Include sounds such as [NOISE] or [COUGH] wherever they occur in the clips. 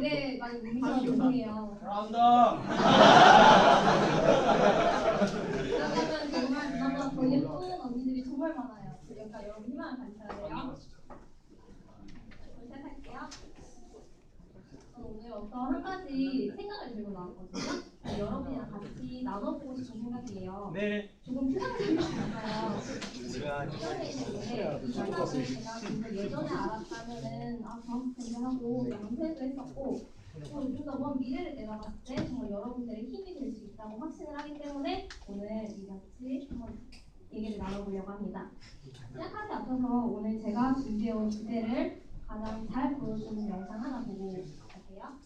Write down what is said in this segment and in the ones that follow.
기대 많이 누리셔서 죄송해요. 잘한다. 그러면 정말 그나마 더 예쁜 언니들이 정말 많아요. 그러니까 여러분 가지셔야 돼요. 시작할게요. 저는 오늘 어떤 한 가지 생각을 들고 나왔거든요. 여러분이랑 같이 나눠보고 싶은 생각이에요. 네. 조금 추상적인. 예전에 있는데 이 생각을 제가 진짜 예전에 알았다면은 아 다음 준비하고 연습도 했었고 또 요즘 더먼 미래를 내다봤을 때 정말 여러분들의 힘이 될 수 있다고 확신을 하기 때문에 오늘 이 같이 한번 얘기를 나눠보려고 합니다. 시작하기 앞서서 오늘 제가 준비해온 주제를 가장 잘 보여주는 영상 하나 보고 갈게요.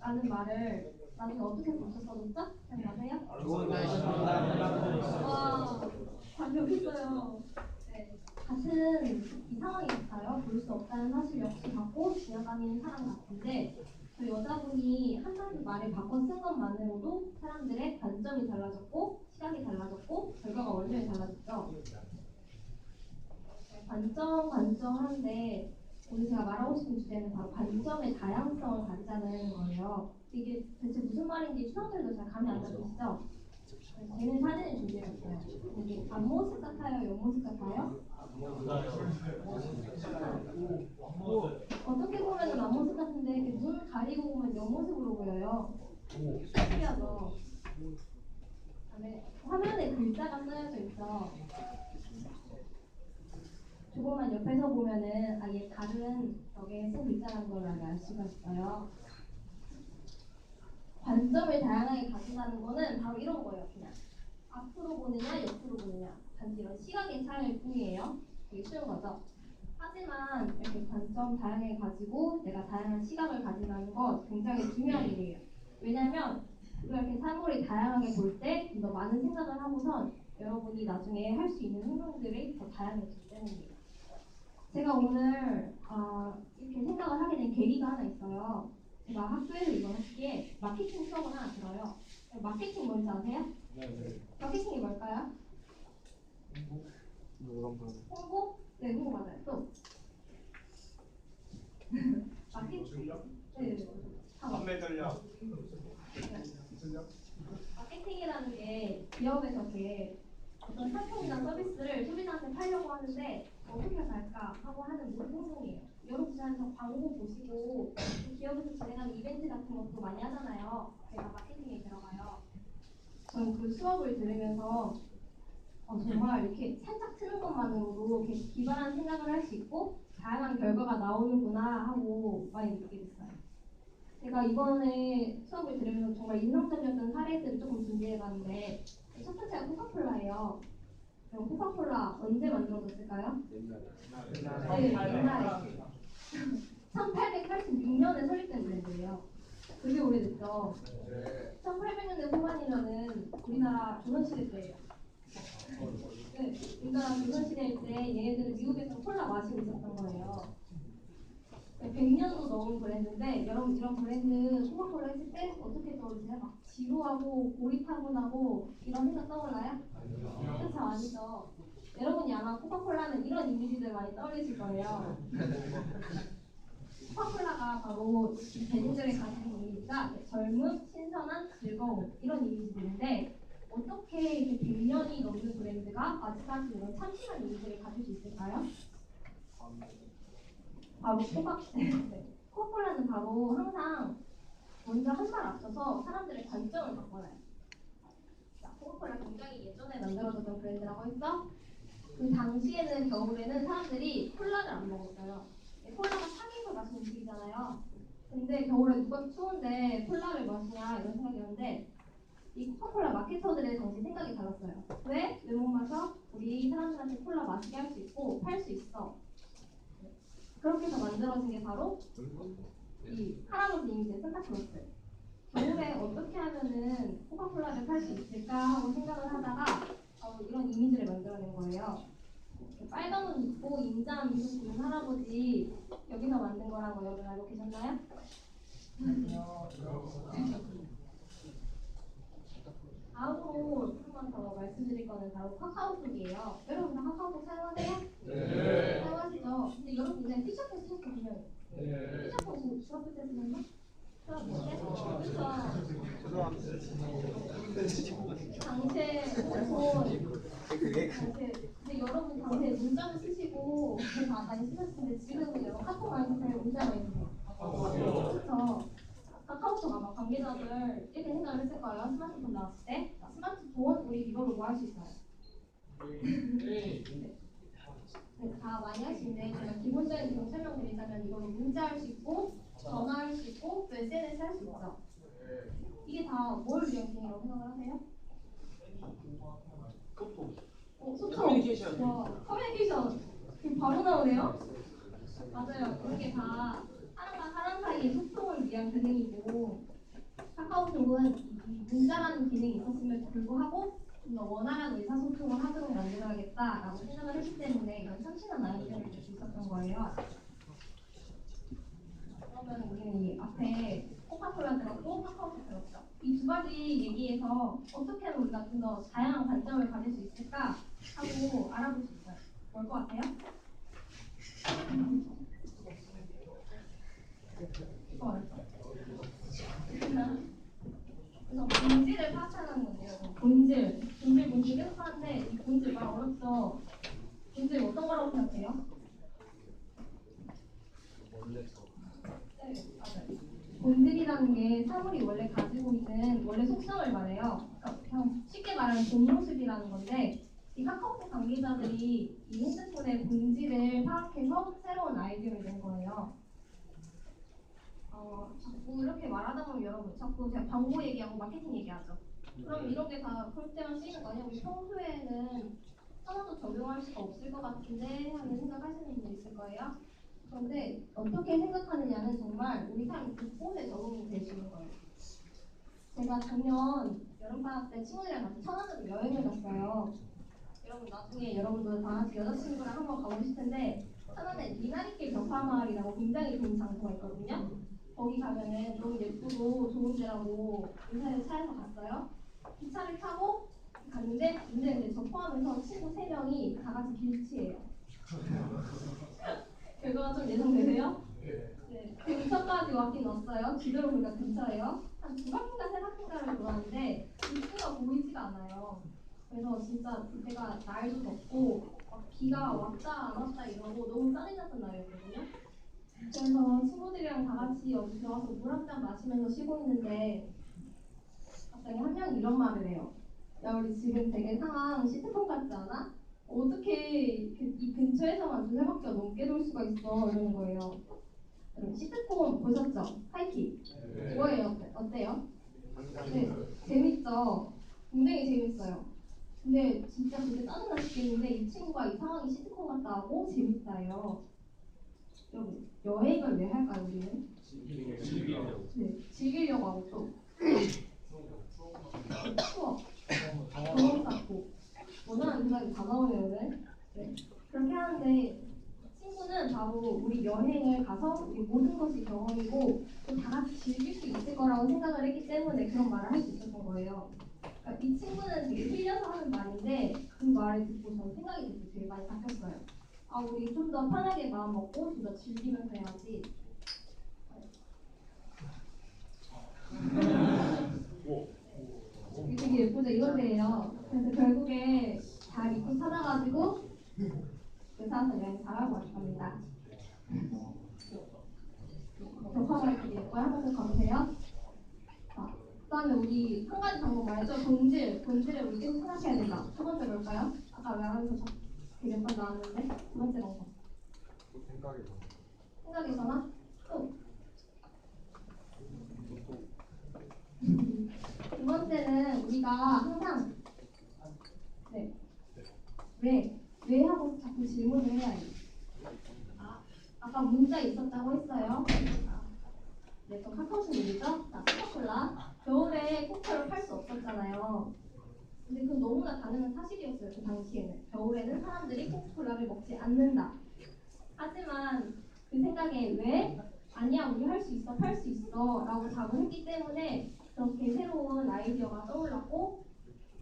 라는 말을 나중에 어떻게 보셨었죠? 기억나세요? 와, 완벽했어요. 네. 같은 이 상황이었어요. 볼 수 없다는 사실 역시 갖고 지나가는 사람 같은데 저 여자분이 한마디 말을 바꿔 쓴 것만으로도 사람들의 관점이 달라졌고 시각이 달라졌고 결과가 완전히 달라졌죠. 관점 관점한데 오늘 제가 말하고 싶은 주제는 바로 관점의 다양성을 가지자는 거예요. 이게 대체 무슨 말인지 추상적으로 잘 감이 안 잡히시죠? 재밌는 사진을 준비해봤어요. 이게 앞모습 같아요? 옆모습 같아요? 어떻게 보면 앞모습 같은데 눈 가리고 보면 옆모습으로 보여요. 신기하죠? 그다음에 화면에 글자가 쓰여져 있죠. 조금만 옆에서 보면은 아예 다른 벽에 쓴 글자라는 걸 알 수가 있어요. 관점을 다양하게 가진다는 거는 바로 이런 거예요. 그냥 앞으로 보느냐 옆으로 보느냐 단지 이런 시각의 차이일 뿐이에요. 되게 쉬운 거죠. 하지만 이렇게 관점 다양하게 가지고 내가 다양한 시각을 가진다는 건 굉장히 중요한 일이에요. 왜냐하면 이렇게 사물이 다양하게 볼 때 더 많은 생각을 하고선 여러분이 나중에 할 수 있는 행동들이 더 다양해지기 때문이에요. 제가 오늘 아, 이렇게 생각을 하게 된 계기가 하나 있어요. 제가 학교에서 이번 학기에 마케팅 수업을 하나 들어요. 마케팅 뭔지 아세요? 마케팅이 뭘까요? 홍보? 네, 홍보 맞아요. 또 [LAUGHS] 마케팅. 네, 네. 아, 판매 전략. 마케팅이라는 게 기업에서 이렇게 어떤 상품이나 서비스를 소비자한테 팔려고 하는데 어떻게 할까 하고 하는 모든 행동이에요. 여러분들한테 광고 보시고 기업에서 진행하는 이벤트 같은 것도 많이 하잖아요. 제가 마케팅에 들어가요. 저는 그 수업을 들으면서 어, 정말 이렇게 살짝 트는 것만으로도 이렇게 기발한 생각을 할 수 있고 다양한 결과가 나오는구나 하고 많이 느끼게 됐어요. 제가 이번에 수업을 들으면서 정말 인상적이었던 사례들을 조금 준비해봤는데 첫 번째가 코카콜라예요. 그럼 코카콜라 언제 만들어졌을까요? 옛날에 네, 옛날에 [LAUGHS] 1886년에 설립된 브랜드예요. 되게 오래됐죠. 1800년대 후반이면은 우리나라 조선시대 때예요. 네, 우리나라 조선시대 때 얘네들은 미국에서 콜라 마시고 있었던 거예요. 100년도 넘은 브랜드인데 여러분 이런 브랜드 코카콜라 했을 때 어떻게 떠오르세요? 막 지루하고 고리타분하고 이런 생각 떠올라요? 그렇죠 아니죠. 여러분이 아마 코카콜라는 이런 이미지들 많이 떠올리실 거예요. 코카콜라가 바로 이 대중들이 가지는 이미지가 젊음, 신선한, 즐거움 이런 이미지들인데 어떻게 이렇게 100년이 넘는 브랜드가 아직까지 이런 참신한 이미지를 가질 수 있을까요? 바로 코카, [LAUGHS] 네. 코카콜라는 바로 항상 먼저 한 발 앞서서 사람들의 관점을 바꿔놔요. 자, 코카콜라 굉장히 예전에 만들어졌던 브랜드라고 했죠? 그 당시에는 겨울에는 사람들이 콜라를 안 먹었어요. 네, 콜라가 사계절 마시는 음식이잖아요. 근데 겨울에 누가 추운데 콜라를 마시냐 이런 생각이었는데 이 코카콜라 마케터들의 당시 생각이 달랐어요. 왜? 왜 못 마셔? 우리 사람들한테 콜라 마시게 할 수 있고 팔 수 있어. 그렇게 해서 만들어진 게 바로 이 할아버지 이미지 산타클로스. 겨울에 어떻게 하면은 코카콜라를 팔수 있을까 하고 생각을 하다가 어, 이런 이미지를 만들어낸 거예요. 빨간 옷 입고 인자한 미소 부는 할아버지 여기서 만든 거라고 여러분 알고 계셨나요? 다음으로 한번더 말씀드릴 거는 바로 카카오톡이에요. 여러분 다 카카오톡 사용하세요? 그냥 중학교 때 근데 여러분 쓰시고 다 많이 지금은 여러분 카톡 많이 쓰세요? 문자 많이 쓰세요? 그렇죠. 카카오톡 아마 관계자들 이렇게 생각을 했을 거예요. 스마트폰 나왔을 때 자, 스마트폰 우리 이걸로 뭐 할 수 있어요? 네, 다 많이 할 수 있는데 제가 기본적인 기능 설명드리자면 이걸로 문자 할 수 있고 전화할 수 있고 또 SNS 할 수 있죠. 이게 다뭘 위한 기능이라고 생각을 하세요? 어, 소통. 커뮤니케이션. 와, 커뮤니케이션. 바로 나오네요. 맞아요. 이게 다 사람과 사람 사이의 소통을 위한 기능이고 카카오톡은 이 문자라는 기능이 있었음에도 불구하고 좀 더 원활한 의사소통을 하도록 만들어야겠다라고 생각을 했기 때문에 이런 참신한 아이디어를 낼수 있었던 거예요. 그러면 우리는 이 앞에 코카콜라 들었고 카카오톡 들었죠. 이 두 가지 얘기에서 어떻게 하면 우리가 좀 더 다양한 관점을 가질 수 있을까 하고 알아볼 수 있어요. 뭘 것 같아요? 이거 알죠? 그래서 본질을 파악하는 건데요. 본질, 본질, 본질 계속 하는데 이 본질 말 어렵죠? 본질 어떤 거라고 생각해요? 네, 맞아요. 본질이라는 게 사물이 원래 가지고 있는 원래 속성을 말해요. 그러니까 쉽게 말하면 본 모습이라는 건데 이 카카오톡 관계자들이 이 핸드폰의 본질을 파악해서 새로운 아이디어를 낸 거예요. 어, 자꾸 이렇게 말하다 보면 여러분 자꾸 그냥 광고 얘기하고 마케팅 얘기하죠. 그럼 이런 게 다 그럴 때만 쓰이는 거 아니야? 우리 평소에는 하나도 적용할 수가 없을 것 같은데 하는 생각하시는 분들 있을 거예요. 그런데 어떻게 생각하느냐는 정말 우리 삶 곳곳에 수 있는 거예요. 제가 작년 여름방학 때 친구들이랑 같이 천안으로 여행을 갔어요. 여러분 나중에 여러분들 다 같이 여자친구랑 한번 가보실 텐데 천안에 미나리길 벽화마을이라고 굉장히 좋은 장소가 있거든요. 거기 가면은 너무 예쁘고 좋은 데라고 인사를 차에서 갔어요. 기차를 타고 갔는데 이제 저 포함해서 친구 세 명이 다 같이 길치예요. [LAUGHS] 결과가 좀 예상되세요? 네. 근처까지 왔긴 왔어요. 지도로 보니까 근처예요. 한 두 바퀴인가 세 바퀴인가를 돌았는데 입구가 보이지가 않아요. 그래서 진짜 그때가 날도 덥고 막 비가 왔다 안 왔다 이러고 너무 짜증났던 날이었거든요. 그래서 친구들이랑 다 같이 여기 들어와서 물 한 잔 마시면서 쉬고 있는데 갑자기 한 명이 이런 말을 해요. 야 우리 지금 되게 상황 시트콤 같지 않아? 어떻게 그- 이 근처에서만 두세 바퀴가 넘게 돌 수가 있어 이러는 거예요. 시트콤 보셨죠? 하이킥 뭐예요? 어때- 어때요? 네 재밌죠? 굉장히 재밌어요. 근데 진짜 그게 짜증나 죽겠는데 이 친구가 이 상황이 시트콤 같다 하고 재밌다요. 여러분 여행을 왜 할까요 우리는? 네, 즐기려고 하고 또 추억, 경험 쌓고 원하는 생각이 다 나오네요 오늘. 네, 우리 여행을 가서 우리 모든 것이 경험이고 또 다 같이 즐길 수 있을 거라고 생각을 했기 때문에 그런 말을 할 수 있었던 거예요. 그러니까 이 친구는 되게 흘려서 하는 말인데 그 말을 듣고 저는 생각이 되게 되게 많이 바뀌었어요. 아 우리 좀 더 편하게 마음 먹고 좀 더 즐기면서 해야지. 이게 되게 예쁘죠? 이건데요. 그래서 결국에 잘 입고 찾아가지고 의사서 여행 잘하고 왔을 겁니다. 격파가 되게 예뻐요. 한 번 더 가보세요. 자, 그다음에 우리 한 방법 말했죠. 본질, 본질을 우리 계속 생각해야 된다. 첫 번째 뭘까요? 아까 말하면서 되게 몇번 나왔는데 두 번째 방법. 생각이 생각이거나 또 두 번째는 우리가 항상 네. 왜? 왜 하고 자꾸 질문을 해야 해요. 아, 아까 문자 있었다고 했어요. 아, 네, 또 카카오톡 얘기죠? 자, 코카콜라. 겨울에 코카를 팔 수 없었잖아요. 근데 그건 너무나 당연한 사실이었어요. 그 당시에는. 겨울에는 사람들이 코카콜라를 먹지 않는다. 하지만 그 생각에 왜? 아니야, 우리 할 수 있어, 팔 수 있어 라고 답을 했기 때문에 그렇게 새로운 아이디어가 떠올랐고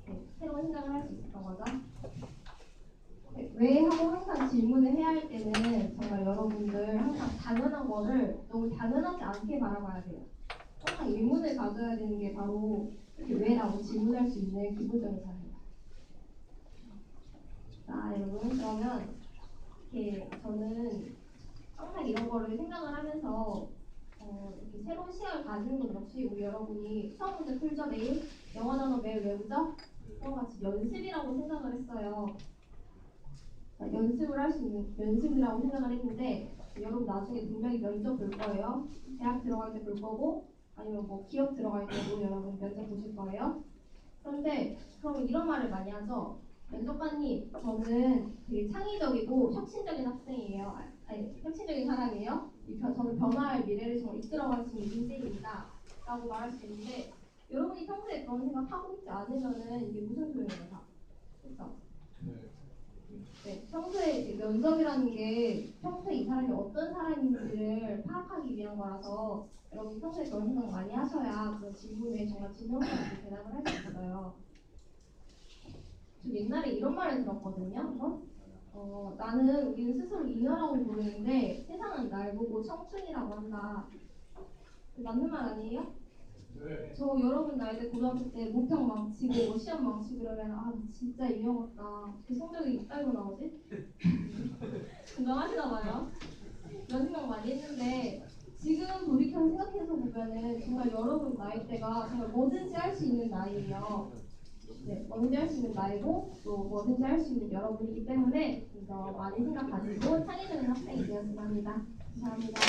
네, 새로운 생각을 할 수 있었던 거죠. 네, 왜 하고 항상 질문을 해야 할 때는 정말 여러분들 항상 당연한 거를 너무 당연하지 않게 바라봐야 돼요. 항상 의문을 가져야 되는 게 바로 이렇게 왜라고 질문할 수 있는 기본적인 자세예요. 자, 여러분 그러면 이렇게 저는 항상 이런 거를 생각을 하면서 어, 이렇게 새로운 시각을 가지는 것 역시 우리 여러분이 수학 문제 풀죠 매일 영어 단어 매일 외우죠 그런 것 같이 연습이라고 생각을 했어요. 자, 연습을 할 수 있는 연습이라고 생각을 했는데 여러분 나중에 분명히 면접 볼 거예요. 대학 들어갈 때 볼 거고 아니면 뭐 기업 들어갈 때도 여러분 면접 보실 거예요. 그런데 그럼 이런 말을 많이 하죠. 면접관님, 저는 되게 창의적이고 혁신적인 학생이에요. 아, 아니, 혁신적인 사람이에요. 이 변- 저는 변화할 미래를 정말 이끌어갈 수 있는 인재입니다. 라고 말할 수 있는데 여러분이 평소에 그런 생각 하고 있지 않으면은 이게 무슨 소용이에요, 다. 그렇죠? 네, 면접이라는 게 평소에 이 사람이 어떤 사람인지를 파악하기 위한 거라서 여러분 평소에 그런 생각 많이 하셔야 그런 질문에 정말 진정성 있게 대답을 할 수 있어요. 저 옛날에 이런 말을 들었거든요. 한번. 어, 나는 우리는 스스로 이녀라고 부르는데 세상은 날 보고 청춘이라고 한다. 맞는 말 아니에요? 저 여러분 나이 때 고등학교 때 모평 망치고 뭐 [LAUGHS] 시험 망치고 그러면 아 진짜 이녀 같다. 그 성적이 이따위로 나오지? [LAUGHS] 공감하시나 봐요. 이런 생각 많이 했는데 지금 돌이켜 생각해서 보면은 정말 여러분 나이 때가 정말 뭐든지 할 수 있는 나이예요. 네, 뭐든지 할 수 있는 나이고 또 뭐든지 할 수 있는 여러분이기 때문에 좀더 많은 생각 가지고 창의적인 학생이 되었으면 합니다. 감사합니다.